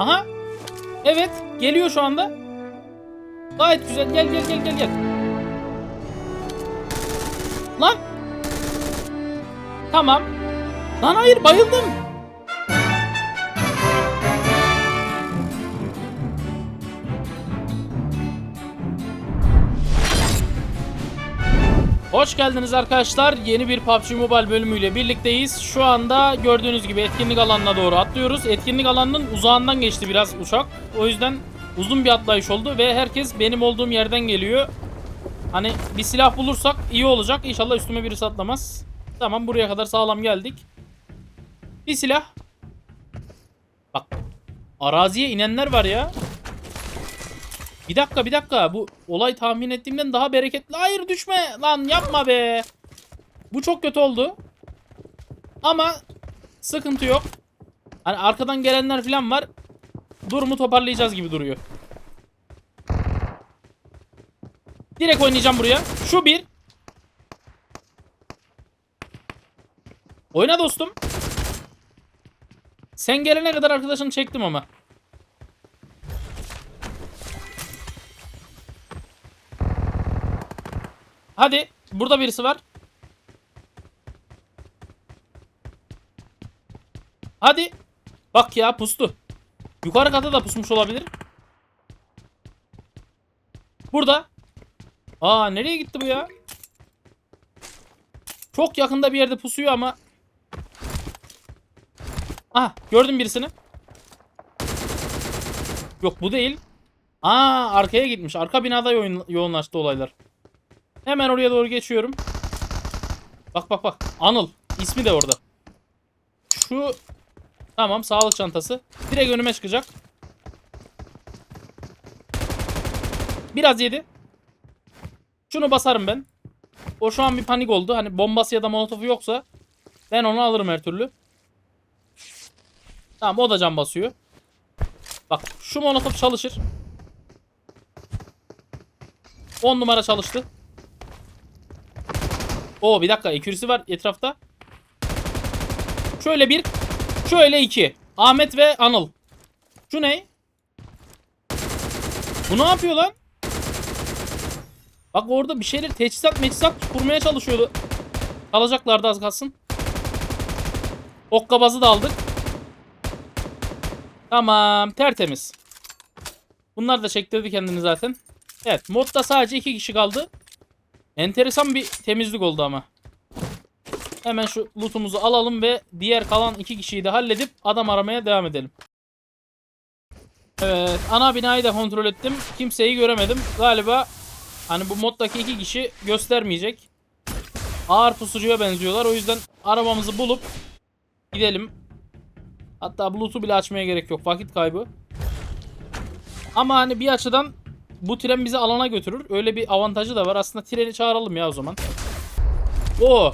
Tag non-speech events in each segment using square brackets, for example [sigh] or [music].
Aha. Evet. Geliyor şu anda. Gayet güzel. Gel gel gel gel gel. Lan. Tamam. Lan hayır bayıldım. Hoş geldiniz arkadaşlar. Yeni bir PUBG Mobile bölümüyle birlikteyiz. Şu anda gördüğünüz gibi etkinlik alanına doğru atlıyoruz. Etkinlik alanının uzağından geçti biraz uçak. O yüzden uzun bir atlayış oldu ve herkes benim olduğum yerden geliyor. Hani bir silah bulursak iyi olacak. İnşallah üstüme birisi atlamaz. Tamam buraya kadar sağlam geldik. Bir silah. Bak. Araziye inenler var ya. Bir dakika bir dakika. Bu olay tahmin ettiğimden daha bereketli. Hayır düşme lan yapma be. Bu çok kötü oldu. Ama sıkıntı yok. Hani arkadan gelenler falan var. Durumu toparlayacağız gibi duruyor. Direkt oynayacağım buraya. Şu bir. Oyna dostum. Sen gelene kadar arkadaşını çektim ama. Hadi. Burada birisi var. Hadi. Bak ya pustu. Yukarı kata da pusmuş olabilir. Burada. Aa nereye gitti bu ya? Çok yakında bir yerde pusuyor ama. Ah gördüm birisini. Yok bu değil. Aa arkaya gitmiş. Arka binada yoğun, yoğunlaştı olaylar. Hemen oraya doğru geçiyorum. Bak bak bak. Anıl. ismi de orada. Şu Tamam sağlık çantası. Direkt önüme çıkacak. Biraz yedi. Şunu basarım ben. O şu an bir panik oldu. Hani bombası ya da molotofu yoksa ben onu alırım her türlü. Tamam o da can basıyor. Bak şu molotof çalışır. 10 numara çalıştı. Oo bir dakika ekürisi var etrafta. Şöyle bir. Şöyle iki. Ahmet ve Anıl. Şu ne? Bu ne yapıyor lan? Bak orada bir şeyler teçhizat meçhizat kurmaya çalışıyordu. Kalacaklardı az kalsın. Okkabazı da aldık. Tamam tertemiz. Bunlar da çektirdi kendini zaten. Evet modda sadece iki kişi kaldı. Enteresan bir temizlik oldu ama. Hemen şu lootumuzu alalım ve diğer kalan iki kişiyi de halledip adam aramaya devam edelim. Evet ana binayı da kontrol ettim. Kimseyi göremedim. Galiba hani bu moddaki iki kişi göstermeyecek. Ağır pusucuya benziyorlar. O yüzden arabamızı bulup gidelim. Hatta bulut'u bile açmaya gerek yok. Vakit kaybı. Ama hani bir açıdan bu tren bizi alana götürür. Öyle bir avantajı da var. Aslında treni çağıralım ya o zaman. Oo.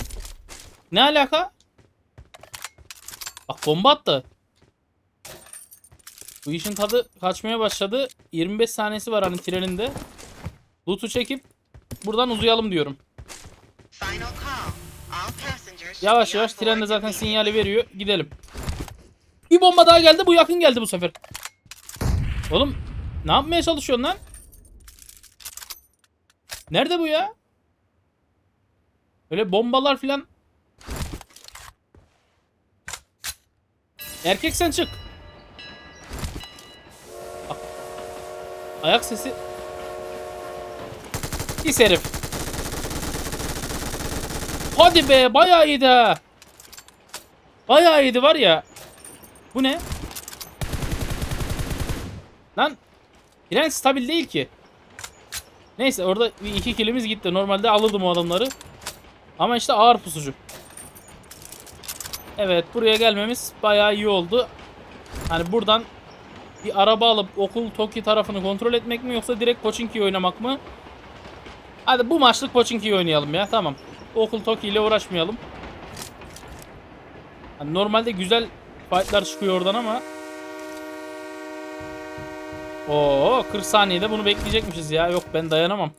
Ne alaka? Bak bomba attı. Bu işin tadı kaçmaya başladı. 25 saniyesi var hani treninde. Loot'u çekip buradan uzayalım diyorum. Yavaş yavaş tren de zaten sinyali veriyor. Gidelim. Bir bomba daha geldi. Bu yakın geldi bu sefer. Oğlum ne yapmaya çalışıyorsun lan? Nerede bu ya? Öyle bombalar filan. Erkek sen çık. Ayak sesi. Pis herif. Hadi be bayağı iyiydi ha. Bayağı iyiydi var ya. Bu ne? Lan. Tren stabil değil ki. Neyse orada iki kilimiz gitti. Normalde alırdım o adamları. Ama işte ağır pusucu. Evet buraya gelmemiz bayağı iyi oldu. Hani buradan bir araba alıp okul Toki tarafını kontrol etmek mi yoksa direkt Pochinki oynamak mı? Hadi bu maçlık Pochinki oynayalım ya tamam. Okul Toki ile uğraşmayalım. Hani normalde güzel fightlar çıkıyor oradan ama Oo 40 saniyede bunu bekleyecekmişiz ya. Yok ben dayanamam.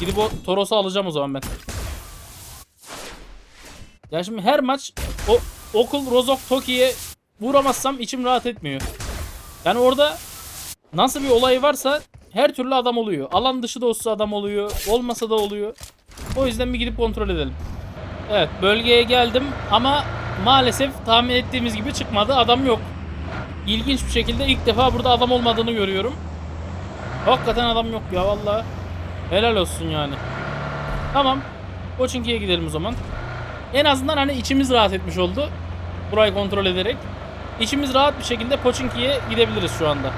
Gidip o Toros'u alacağım o zaman ben. Ya şimdi her maç o okul Rozok Toki'ye vuramazsam içim rahat etmiyor. Yani orada nasıl bir olay varsa her türlü adam oluyor. Alan dışı da olsa adam oluyor. Olmasa da oluyor. O yüzden bir gidip kontrol edelim. Evet bölgeye geldim ama maalesef tahmin ettiğimiz gibi çıkmadı. Adam yok. İlginç bir şekilde ilk defa burada adam olmadığını görüyorum. Hakikaten adam yok ya vallahi. Helal olsun yani. Tamam. Koçinki'ye gidelim o zaman. En azından hani içimiz rahat etmiş oldu. Burayı kontrol ederek. İçimiz rahat bir şekilde Pochinki'ye gidebiliriz şu anda.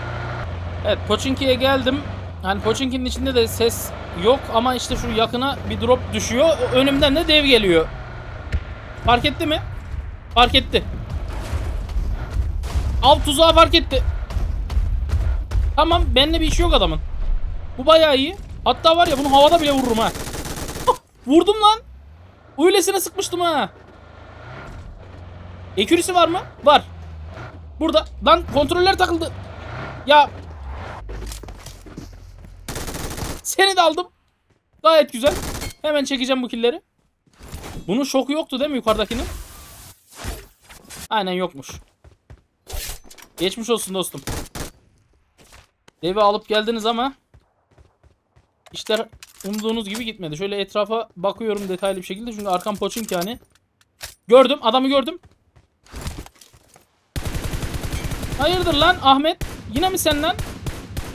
Evet Pochinki'ye geldim. Hani Pochinki'nin içinde de ses yok ama işte şu yakına bir drop düşüyor. Önümden de dev geliyor. Fark etti mi? Fark etti. Av tuzağı fark etti. Tamam benimle bir işi yok adamın. Bu bayağı iyi. Hatta var ya bunu havada bile vururum ha. Vurdum lan. Öylesine sıkmıştım ha. Ekürisi var mı? Var. Burada. Lan kontroller takıldı. Ya. Seni de aldım. Gayet güzel. Hemen çekeceğim bu killeri. Bunun şoku yoktu değil mi yukarıdakinin? Aynen yokmuş. Geçmiş olsun dostum. Devi alıp geldiniz ama işler umduğunuz gibi gitmedi. Şöyle etrafa bakıyorum detaylı bir şekilde çünkü arkam poçink yani. Gördüm adamı gördüm. Hayırdır lan Ahmet? Yine mi sen lan?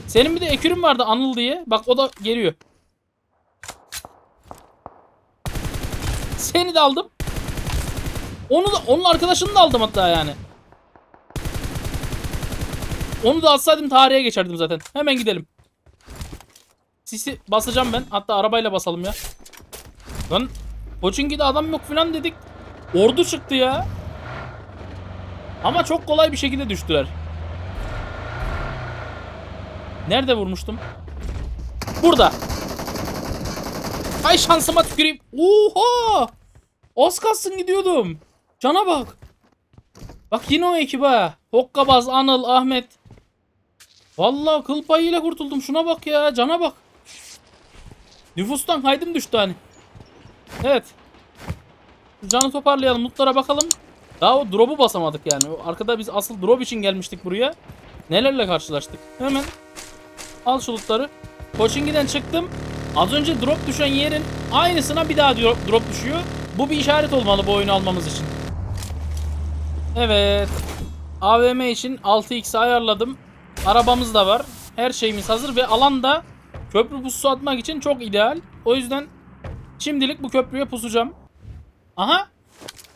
Senin bir de ekürün vardı Anıl diye. Bak o da geliyor. Seni de aldım. Onu da onun arkadaşını da aldım hatta yani. Onu da atsaydım tarihe geçerdim zaten. Hemen gidelim. Sisi basacağım ben. Hatta arabayla basalım ya. Lan Pochinki'de adam yok falan dedik. Ordu çıktı ya. Ama çok kolay bir şekilde düştüler. Nerede vurmuştum? Burada. Ay şansıma tüküreyim. Oha! Az kalsın gidiyordum. Cana bak. Bak yine o ekip ha. Hokkabaz, Anıl, Ahmet. Vallahi kıl payıyla kurtuldum. Şuna bak ya. Cana bak. Nüfustan kaydım düştü hani. Evet. Canı toparlayalım. Lootlara bakalım. Daha o drop'u basamadık yani. Arkada biz asıl drop için gelmiştik buraya. Nelerle karşılaştık. Hemen al şu lootları. Pochinki'den çıktım. Az önce drop düşen yerin aynısına bir daha drop düşüyor. Bu bir işaret olmalı bu oyunu almamız için. Evet. AVM için 6x ayarladım. Arabamız da var. Her şeyimiz hazır ve alanda köprü pusu atmak için çok ideal. O yüzden şimdilik bu köprüye pusacağım. Aha.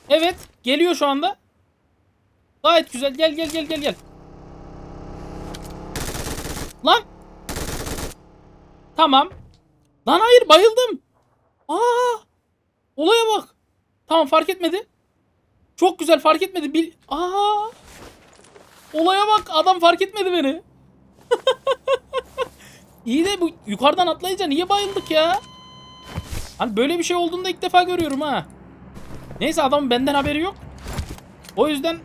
Evet. Geliyor şu anda. Gayet güzel. Gel gel gel gel gel. Lan. Tamam. Lan hayır bayıldım. Aa. Olaya bak. Tamam fark etmedi. Çok güzel fark etmedi. Bil Aa. Olaya bak adam fark etmedi beni. [laughs] İyi de bu yukarıdan atlayınca niye bayıldık ya? Hani böyle bir şey olduğunda ilk defa görüyorum ha. Neyse adamın benden haberi yok. O yüzden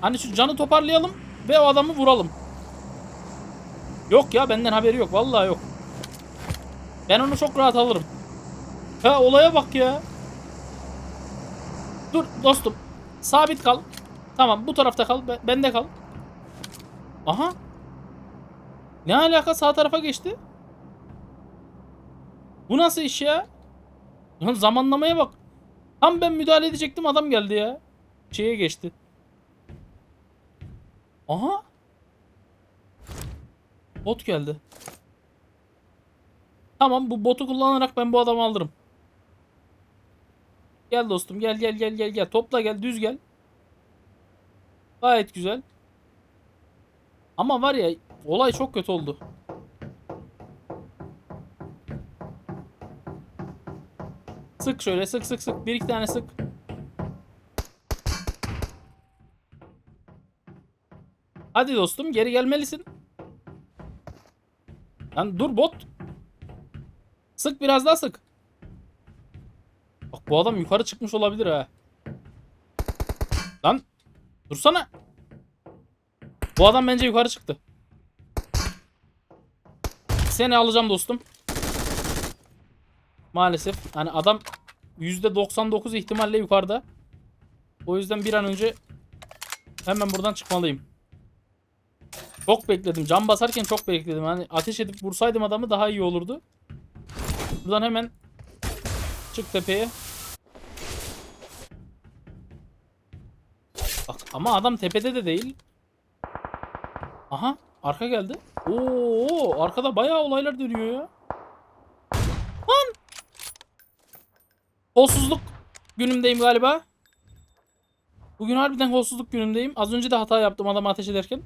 hani şu canı toparlayalım ve o adamı vuralım. Yok ya benden haberi yok. Vallahi yok. Ben onu çok rahat alırım. Ha olaya bak ya. Dur dostum. Sabit kal. Tamam bu tarafta kal. be- Bende kal. Aha. Ne alaka sağ tarafa geçti? Bu nasıl iş ya? Lan zamanlamaya bak. Tam ben müdahale edecektim adam geldi ya. Şeye geçti. Aha. Bot geldi. Tamam bu botu kullanarak ben bu adamı alırım. Gel dostum gel gel gel gel gel. Topla gel düz gel. Gayet güzel. Ama var ya olay çok kötü oldu. Sık şöyle sık sık sık. Bir iki tane sık. Hadi dostum geri gelmelisin. Lan dur bot. Sık biraz daha sık. Bak bu adam yukarı çıkmış olabilir ha. Lan dursana. Bu adam bence yukarı çıktı. Seni alacağım dostum. Maalesef. hani adam %99 ihtimalle yukarıda. O yüzden bir an önce hemen buradan çıkmalıyım. Çok bekledim. Cam basarken çok bekledim. Hani ateş edip vursaydım adamı daha iyi olurdu. Buradan hemen çık tepeye. Bak ama adam tepede de değil. Aha arka geldi. Oo arkada bayağı olaylar dönüyor ya. Lan! Kolsuzluk günümdeyim galiba. Bugün harbiden kolsuzluk günümdeyim. Az önce de hata yaptım adamı ateş ederken.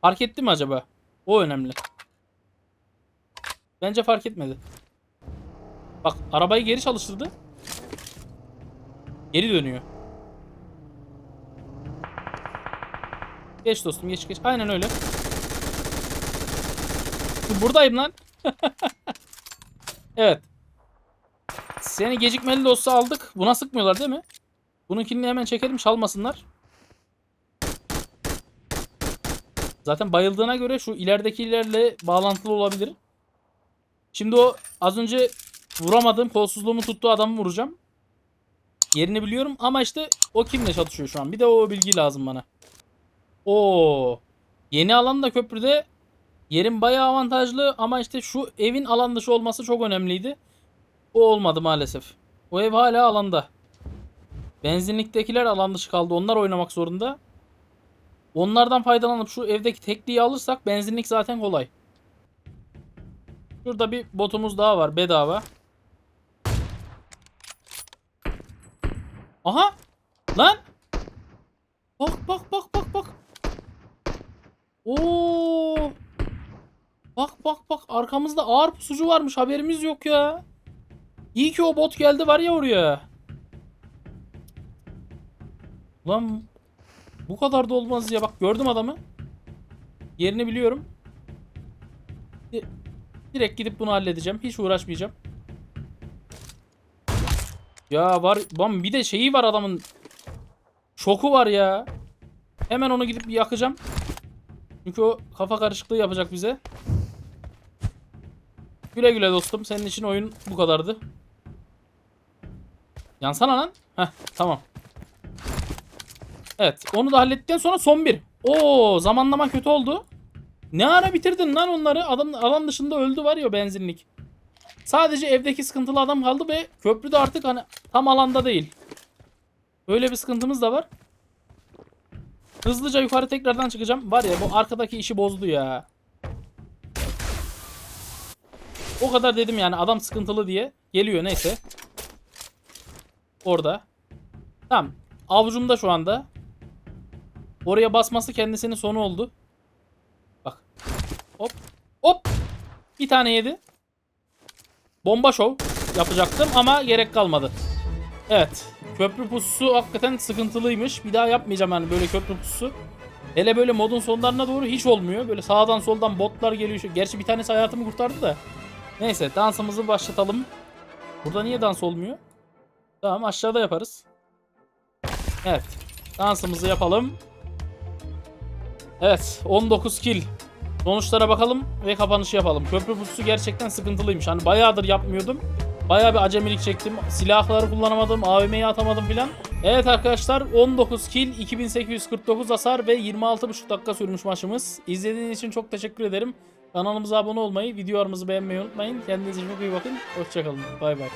Fark etti mi acaba? O önemli. Bence fark etmedi. Bak arabayı geri çalıştırdı. Geri dönüyor. Geç dostum geç geç. Aynen öyle. Buradayım lan. [laughs] evet. Seni gecikmeli de olsa aldık. Buna sıkmıyorlar değil mi? Bununkini hemen çekelim çalmasınlar. Zaten bayıldığına göre şu ileridekilerle bağlantılı olabilir. Şimdi o az önce vuramadığım kolsuzluğumu tuttuğu adamı vuracağım. Yerini biliyorum ama işte o kimle çatışıyor şu an. Bir de o bilgi lazım bana. Oo. Yeni alan da köprüde yerin bayağı avantajlı ama işte şu evin alan dışı olması çok önemliydi. O olmadı maalesef. O ev hala alanda. Benzinliktekiler alan dışı kaldı. Onlar oynamak zorunda. Onlardan faydalanıp şu evdeki tekliği alırsak benzinlik zaten kolay. Şurada bir botumuz daha var bedava. Aha! Lan! Bak bak bak bak bak. Oo! Bak bak bak arkamızda ağır pusucu varmış haberimiz yok ya. İyi ki o bot geldi var ya oraya. Lan bu kadar da olmaz ya. Bak gördüm adamı. Yerini biliyorum. Di- Direkt gidip bunu halledeceğim. Hiç uğraşmayacağım. Ya var. Lan bir de şeyi var adamın. Şoku var ya. Hemen onu gidip yakacağım. Çünkü o kafa karışıklığı yapacak bize. Güle güle dostum. Senin için oyun bu kadardı. Yansana lan. Heh tamam. Evet onu da hallettikten sonra son bir. Oo zamanlama kötü oldu. Ne ara bitirdin lan onları? Adam alan dışında öldü var ya benzinlik. Sadece evdeki sıkıntılı adam kaldı ve köprü de artık hani tam alanda değil. Öyle bir sıkıntımız da var. Hızlıca yukarı tekrardan çıkacağım. Var ya bu arkadaki işi bozdu ya. O kadar dedim yani adam sıkıntılı diye. Geliyor neyse. Orada. Tamam. Avucumda şu anda. Oraya basması kendisinin sonu oldu. Bak. Hop. Hop. Bir tane yedi. Bomba şov yapacaktım ama gerek kalmadı. Evet. Köprü pususu hakikaten sıkıntılıymış. Bir daha yapmayacağım yani böyle köprü pususu. Hele böyle modun sonlarına doğru hiç olmuyor. Böyle sağdan soldan botlar geliyor. Gerçi bir tanesi hayatımı kurtardı da. Neyse dansımızı başlatalım. Burada niye dans olmuyor? Tamam aşağıda yaparız. Evet. Dansımızı yapalım. Evet 19 kill. Sonuçlara bakalım ve kapanışı yapalım. Köprü pususu gerçekten sıkıntılıymış. Hani bayağıdır yapmıyordum. Bayağı bir acemilik çektim. Silahları kullanamadım. AVM'yi atamadım filan. Evet arkadaşlar 19 kill, 2849 hasar ve 26,5 dakika sürmüş maçımız. İzlediğiniz için çok teşekkür ederim. Kanalımıza abone olmayı, videolarımızı beğenmeyi unutmayın. Kendinize çok iyi bakın. Hoşçakalın. Bay bay.